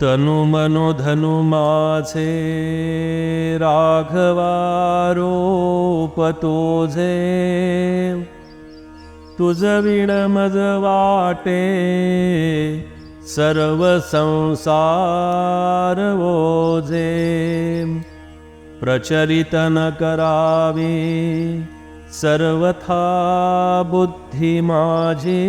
तनुमनुधनुमासे मनुधनु माझे राघवारोपतोझे तुजविडमजवाटे सर्वसंसारवोझे प्रचरित सर्वथा बुद्धिमाझे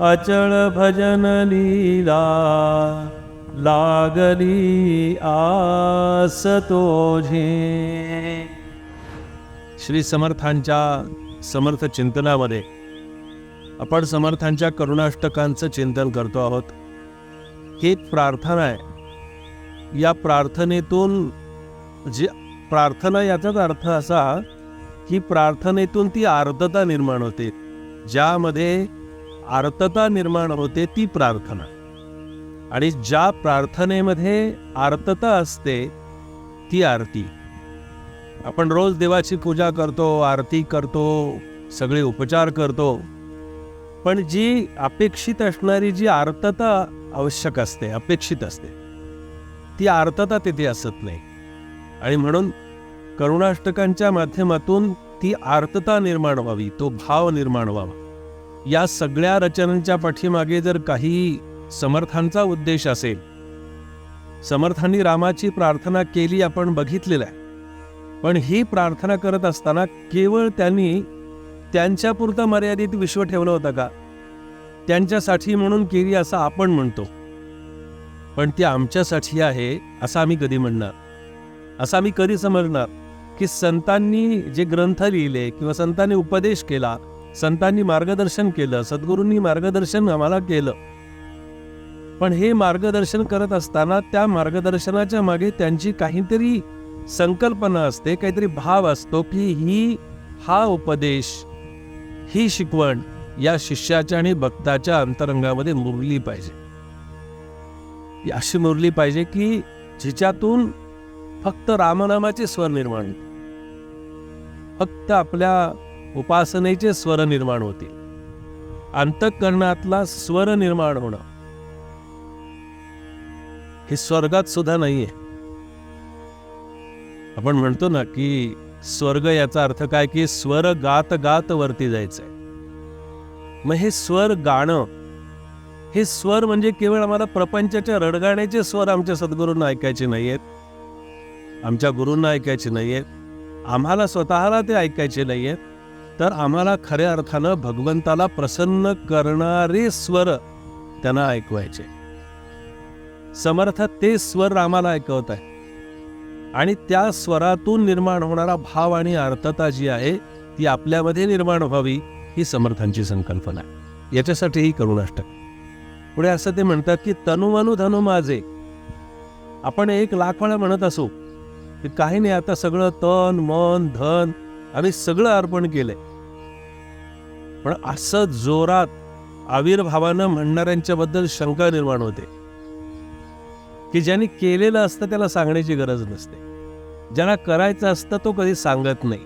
अचळ भजन लीला लागली आस तोझे. श्री समर्थांच्या समर्थ चिंतनामध्ये आपण समर्थांच्या करुणाष्टकांचं चिंतन करतो आहोत. ही एक प्रार्थना आहे. या प्रार्थनेतून जी प्रार्थना याचाच अर्थ असा की प्रार्थनेतून ती आर्तता निर्माण होते. ज्यामध्ये आर्तता निर्माण होते ती प्रार्थना. आणि ज्या प्रार्थनेमध्ये आर्तता असते ती आरती. आपण रोज देवाची पूजा करतो आरती करतो सगळे उपचार करतो. पण जी अपेक्षित असणारी जी आर्तता आवश्यक असते अपेक्षित असते ती आर्तता तिथे असत नाही. आणि म्हणून करुणाष्टकांच्या माध्यमातून ती आर्तता निर्माण व्हावी तो भाव निर्माण व्हावा. या सगळ्या रचनांच्या पाठीमागे जर काही समर्थांचा उद्देश असेल समर्थांनी रामाची प्रार्थना केली आपण बघितलेलं आहे. पण ही प्रार्थना करत असताना केवळ त्यांनी त्यांच्यापुरतं मर्यादित विश्व ठेवलं होतं का? त्यांच्यासाठी म्हणून केली असं आपण म्हणतो. पण ती आमच्यासाठी आहे असं आम्ही कधी म्हणणार? असं आम्ही कधी समजणार की संतांनी जे ग्रंथ लिहिले किंवा संतांनी उपदेश केला संतांनी मार्गदर्शन केलं सद्गुरूंनी मार्गदर्शन आम्हाला केलं. पण हे मार्गदर्शन करत असताना त्या मार्गदर्शनाच्या मागे त्यांची काहीतरी संकल्पना असते काहीतरी भाव असतो की ही हा उपदेश ही शिकवण या शिष्याच्या आणि भक्ताच्या अंतरंगामध्ये मुरली पाहिजे. अशी मुरली पाहिजे की जिच्यातून फक्त रामनामाचे स्वर निर्माण फक्त आपल्या उपासनेचे स्वर निर्माण होतील. अंतःकरणातला स्वर निर्माण होणं. हे स्वर्गात सुद्धा नाहीये. आपण म्हणतो ना की स्वर्ग याचा अर्थ काय की स्वर गात गात वरती जायचंय. मग हे स्वर गाणं हे स्वर म्हणजे केवळ आम्हाला प्रपंचाच्या रडगाण्याचे स्वर आमच्या सद्गुरूंना ऐकायचे नाही आहेत आमच्या गुरूंना ऐकायचे नाहीयेत. आम्हाला स्वतःला ते ऐकायचे नाही आहेत तर आम्हाला खऱ्या अर्थानं भगवंताला प्रसन्न करणारे स्वर त्यांना ऐकवायचे. समर्थ ते स्वर आम्हाला ऐकवत आहे आणि त्या स्वरातून निर्माण होणारा भाव आणि अर्थता जी आहे ती आपल्यामध्ये निर्माण व्हावी ही समर्थांची संकल्पना आहे. याच्यासाठी ही करुणाष्टक पुढे असं ते म्हणतात की तनुमनु धनु माझे आपण एक लाख वेळा म्हणत असू की काही नाही आता सगळं तन मन धन आम्ही सगळं अर्पण केलंय. पण असं जोरात आविर्भावानं म्हणणाऱ्यांच्या बद्दल शंका निर्माण होते. की ज्यांनी केलेलं असतं त्याला सांगण्याची गरज नसते. ज्याला करायचं असतं तो कधी सांगत नाही.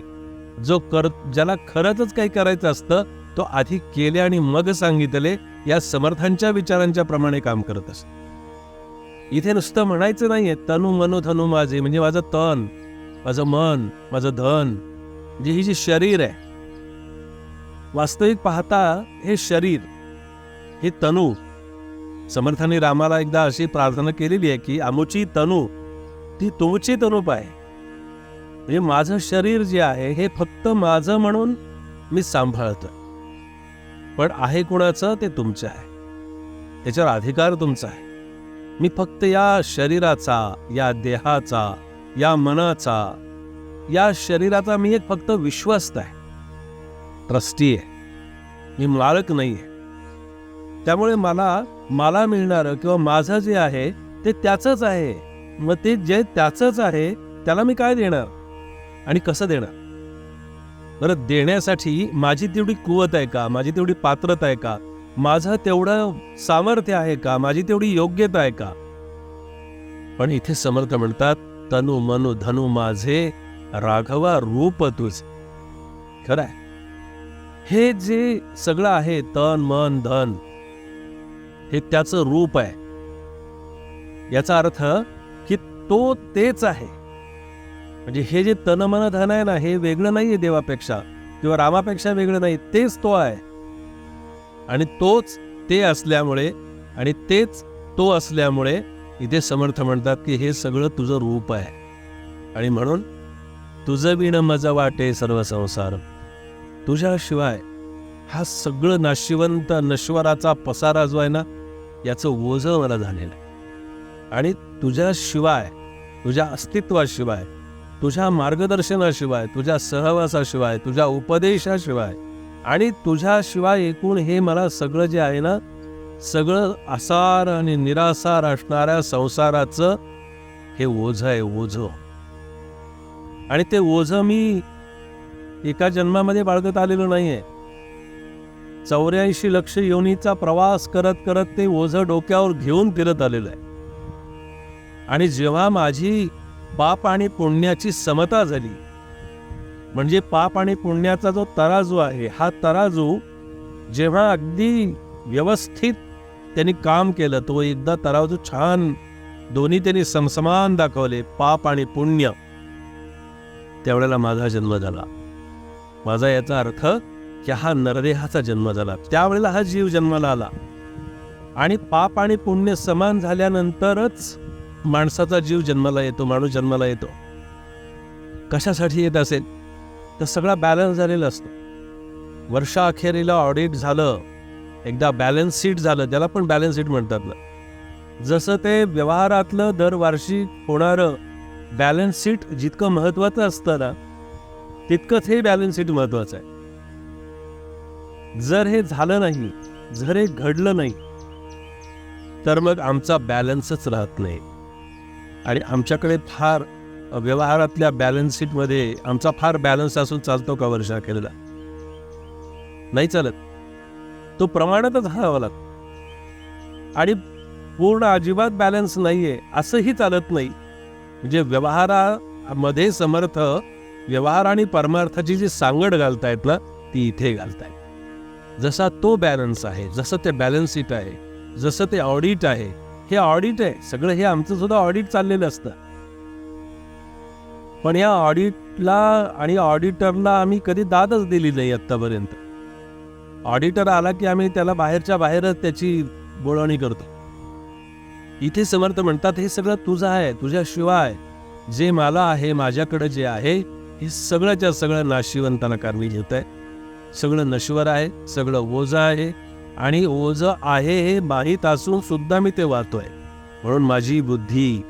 जो कर ज्याला खरंच काही करायचं असतं तो आधी केले आणि मग सांगितले या समर्थांच्या विचारांच्या प्रमाणे काम करत असत. इथे नुसतं म्हणायचं नाहीये तनु मनो धनु माझे म्हणजे माझं तन माझं मन माझं धन. जी ही जी शरीर आहे वास्तविक पाहता हे शरीर हे तनू. समर्थांनी रामाला एकदा अशी प्रार्थना केलेली आहे की आमुची तनू ती तुमची तनूप आहे. म्हणजे माझं शरीर जे आहे हे फक्त माझं म्हणून मी सांभाळतोय. पण आहे कुणाचं ते तुमचं आहे. त्याच्यावर अधिकार तुमचा आहे. मी फक्त या शरीराचा या देहाचा या मनाचा या शरीराचा मी एक फक्त विश्वस्त आहे. ट्रस्टी आहे. मी मालक नाही आहे. त्यामुळे मला मला मिळणारं किंवा माझं जे आहे ते त्याचंच आहे. मग ते जे त्याचंच आहे त्याला मी काय देणार? आणि कसं देणार? बरं देण्यासाठी माझी तेवढी कुवत आहे का? माझी तेवढी पात्रता आहे का? माझं तेवढं सामर्थ्य आहे का? माझी तेवढी योग्यता आहे का? पण इथे समर्थ म्हणतात तनु मनु धनु माझे राघवा रूप तुझ. खरं आहे हे जे सगळं आहे तन मन धन हे त्याचं रूप आहे. याचा अर्थ की तो तेच आहे. म्हणजे हे जे तन मन धन आहे ना हे वेगळं नाही आहे देवापेक्षा किंवा रामापेक्षा वेगळं नाही तेच तो आहे. आणि तोच ते असल्यामुळे आणि तेच तो असल्यामुळे इथे समर्थ म्हणतात की हे सगळं तुझं रूप आहे. आणि म्हणून तुझं विण मज वाटे सर्व संसार. तुझ्याशिवाय हा सगळं नाशिवंत नश्वराचा पसारा जो आहे ना याचं ओझं मला झालेलं आहे. आणि तुझ्याशिवाय तुझ्या अस्तित्वाशिवाय तुझ्या मार्गदर्शनाशिवाय तुझ्या सहवासाशिवाय तुझ्या उपदेशाशिवाय आणि तुझ्याशिवाय एकूण हे मला सगळं जे आहे ना सगळं आसार आणि निरासार असणाऱ्या संसाराचं हे ओझं आहे ओझं. आणि ते ओझं मी एका जन्मामध्ये बाळगत आलेलो नाही आहे चौऱ्याऐंशी लक्ष योनीचा प्रवास करत करत ते ओझं डोक्यावर घेऊन फिरत आलेलं आहे. आणि जेव्हा माझी पाप आणि पुण्याची समता झाली म्हणजे पाप आणि पुण्याचा जो तराजू आहे हा तराजू जेव्हा अगदी व्यवस्थित त्यांनी काम केलं तो एकदा तराजू छान दोन्ही त्यांनी समसमान दाखवले पाप आणि पुण्य. त्यावेळेला माझा जन्म झाला. माझा याचा अर्थ की हा नरदेहाचा जन्म झाला. त्यावेळेला हा जीव जन्माला आला. आणि पाप आणि पुण्य समान झाल्यानंतरच माणसाचा जीव जन्माला येतो माणूस जन्माला येतो. कशासाठी येत असेल? तर सगळा बॅलन्स झालेला असतो. वर्षाअखेरीला ऑडिट झालं. एकदा बॅलन्स शीट झालं. त्याला पण बॅलन्स शीट म्हणतात ना. जसं ते व्यवहारातलं दरवर्षी होणारं बॅलन्स शीट जितकं महत्वाचं असतं ना तितकंच हे बॅलन्स शीट महत्वाचं आहे. जर हे झालं नाही जर हे घडलं नाही तर मग आमचा बॅलन्सच राहत नाही. आणि आमच्याकडे फार व्यवहारातल्या बॅलन्स शीटमध्ये आमचा फार बॅलन्स असून चालतो का वर्षा केलेला नाही चालत. तो प्रमाणातच हवा लागतो. आणि पूर्ण अजिबात बॅलन्स नाहीये असंही चालत नाही. म्हणजे व्यवहारामध्ये समर्थ व्यवहार आणि परमार्थाची जी सांगड घालतायत ना ती इथे घालतायत. जसा तो बॅलन्स आहे जसं ते बॅलन्स शीट आहे जसं ते ऑडिट आहे हे ऑडिट आहे. सगळं हे आमचं सुद्धा ऑडिट चाललेलं असतं. पण या ऑडिटला आणि ऑडिटरला आम्ही कधी दादच दिली नाही आत्तापर्यंत. ऑडिटर आला की आम्ही त्याला बाहेरच्या बाहेरच त्याची बोळवणी करतो. इथे समर्थ म्हणतात हे सगळं तुझं आहे तुझ्याशिवाय जे मला आहे माझ्याकडे जे आहे हे सगळ्याच्या सगळं नाशिवंताला कारणी घेत आहे सगळं नश्वर आहे सगळं ओझं आहे आणि ओझं आहे हे माहीत असून सुद्धा मी ते वाहतोय म्हणून माझी बुद्धी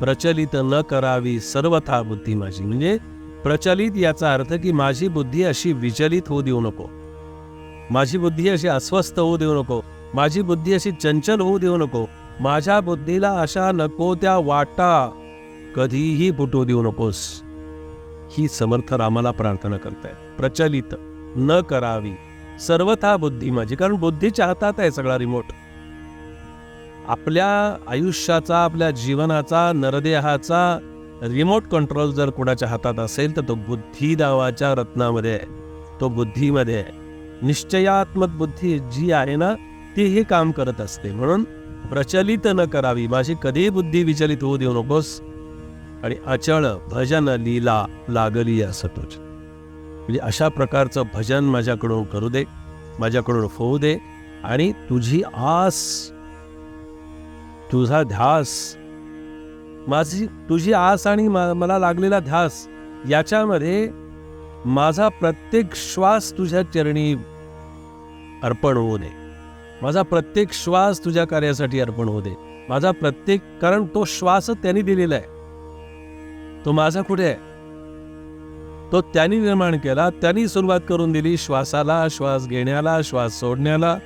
प्रचलित न करावी सर्वथा बुद्धी माझी. म्हणजे प्रचलित याचा अर्थ की माझी बुद्धी अशी विचलित होऊ देऊ नको. माझी बुद्धी अशी अस्वस्थ होऊ देऊ नको. माझी बुद्धी अशी चंचल होऊ देऊ नको. माझ्या बुद्धीला अशा नको त्या वाटा. कधीही फुटू देऊ नकोस. ही समर्थ रामाला प्रार्थना करताय प्रचलित न करावी. सर्वथा बुद्धी माझी कारण बुद्धीच्या हातात आहे सगळा रिमोट. आपल्या आयुष्याचा आपल्या जीवनाचा नरदेहाचा रिमोट कंट्रोल जर कोणाच्या हातात असेल तर तो बुद्धी नावाच्या रत्नामध्ये आहे. तो बुद्धीमध्ये आहे. निश्चयात्मक बुद्धी जी आहे ना ती हे काम करत असते. म्हणून प्रचलित न करावी. माझी कधी बुद्धी विचलित होऊ देऊ नकोस. आणि अचळ भजन लीला लागली असं तुझ म्हणजे अशा प्रकारचं भजन माझ्याकडून करू दे माझ्याकडून होऊ दे आणि तुझी आस तुझा ध्यास माझी तुझी आस आणि मला लागलेला ध्यास याच्यामध्ये माझा प्रत्येक श्वास तुझ्या चरणी अर्पण होऊ दे. माझा प्रत्येक श्वास तुझ्या कार्यासाठी अर्पण होऊ दे. माझा प्रत्येक कारण तो श्वास त्यांनी दिलेला आहे. तो माझा कुठे आहे? तो त्यांनी निर्माण केला त्यांनी सुरुवात करून दिली श्वासाला श्वास घेण्याला श्वास सोडण्याला.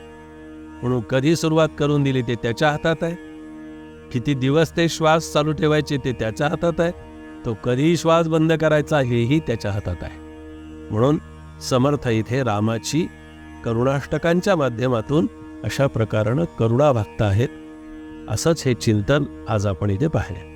म्हणून कधी सुरुवात करून दिली ते त्याच्या हातात आहे. किती दिवस ते श्वास चालू ठेवायचे ते त्याच्या हातात आहे. तो कधी श्वास बंद करायचा हेही त्याच्या हातात आहे. म्हणून समर्थ इथे रामाची करुणाष्टकांच्या माध्यमातून अशा प्रकारानं करुणा भक्त आहेत असंच हे चिंतन आज आपण इथे पाहिले.